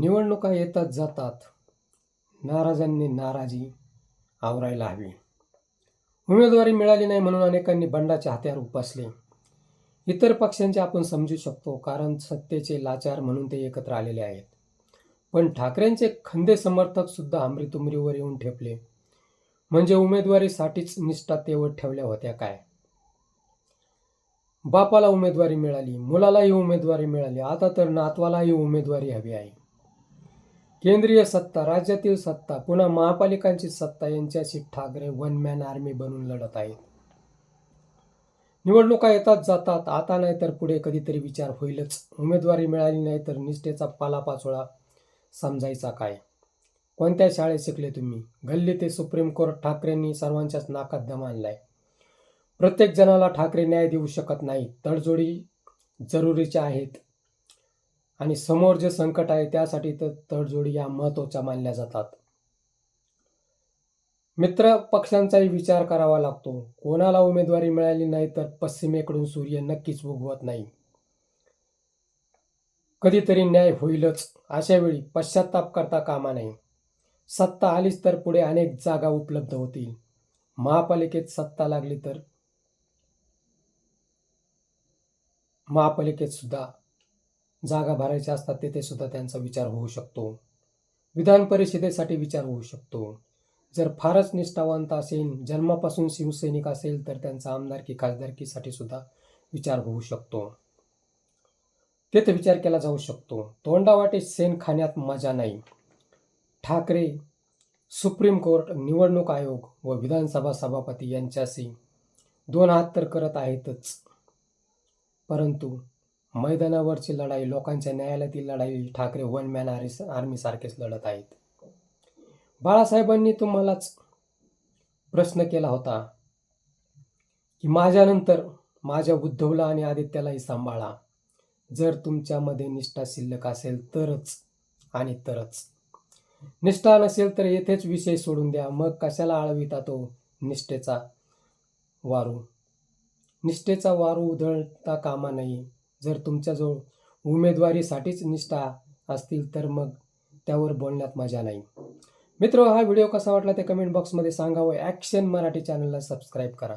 निवडणुका येतात जातात. नाराजांनी नाराजी आवरायला हवी. उमेदवारी मिळाली नाही म्हणून अनेकांनी बंडाचे हत्यार उपसले. इतर पक्षांचे आपण समजू शकतो कारण सत्तेचे लाचार म्हणून ते एकत्र आलेले आहेत. पण ठाकरेंचे खंदे समर्थक सुद्धा अमृतुमरीवर येऊन ठेपले. म्हणजे उमेदवारीसाठीच निष्ठा तेवत ठेवल्या होत्या काय? बापाला उमेदवारी मिळाली मुलालाही उमेदवारी मिळाली आता तर नातवालाही उमेदवारी हवी आहे. केंद्रीय सत्ता राज्यातील सत्ता पुन्हा महापालिकांची सत्ता यांच्याशी ठाकरे वन मॅन आर्मी बनून लढत आहेत. निवडणुका येतात जातात आता नाही तर पुढे कधीतरी विचार होईलच. उमेदवारी मिळाली नाही तर निष्ठेचा पालापाचोळा समजायचा काय? कोणत्या शाळेत शिकले तुम्ही? गल्ली ते सुप्रीम कोर्ट ठाकरेंनी सर्वांच्याच नाकात दम आणलाय. प्रत्येक जणाला ठाकरे न्याय देऊ शकत नाही तडजोडी जरुरीच्या आहेत. आणि समोर जे संकट आहे त्यासाठी तर तडजोडी या महत्त्वाच्या मानल्या जातात. मित्र पक्षांचाही विचार करावा लागतो. कोणाला उमेदवारी मिळाली नाही तर पश्चिमेकडून सूर्य नक्कीच उगवत नाही. कधीतरी न्याय होईलच. अशा वेळी पश्चाताप करता कामा नये. सत्ता आलीच तर पुढे अनेक जागा उपलब्ध होतील. महापालिकेत सत्ता लागली तर महापालिकेत सुद्धा जागा भरायच्या असतात तेथे सुद्धा त्यांचा विचार होऊ शकतो. विधान परिषदेसाठी विचार होऊ शकतो. जर फारच निष्ठावंत असेल जन्मापासून शिवसैनिक असेल तर त्यांचा आमदारकी खासदारकीसाठी सुद्धा विचार होऊ शकतो. तेथे विचार केला जाऊ शकतो. तोंडावाटे सेन खाण्यात मजा नाही. ठाकरे सुप्रीम कोर्ट निवडणूक आयोग व विधानसभा सभापती यांच्याशी दोन हात तर करत आहेतच. परंतु मैदानावरची लढाई लोकांच्या न्यायालयातील लढाई ठाकरे वन मॅन आर्मी आर्मीसारखेच लढत आहेत. बाळासाहेबांनी तुम्हालाच प्रश्न केला होता की माझ्यानंतर माझ्या उद्धवला आणि आदित्यालाही सांभाळा. जर तुमच्यामध्ये निष्ठा शिल्लक असेल तरच आणि तरच. निष्ठा नसेल तर येथेच विषय सोडून द्या. मग कशाला आळविता तो निष्ठेचा वारू? निष्ठेचा वारू उधळता कामा नये. जर तुमच्याजवळ उमेदवारीसाठीच निष्ठा असतील तर मग त्यावर बोलण्यात मजा नाही. मित्र हा व्हिडिओ कसा वाटला ते कमेंट बॉक्समध्ये सांगा व ॲक्शन मराठी चॅनलला सबस्क्राईब करा.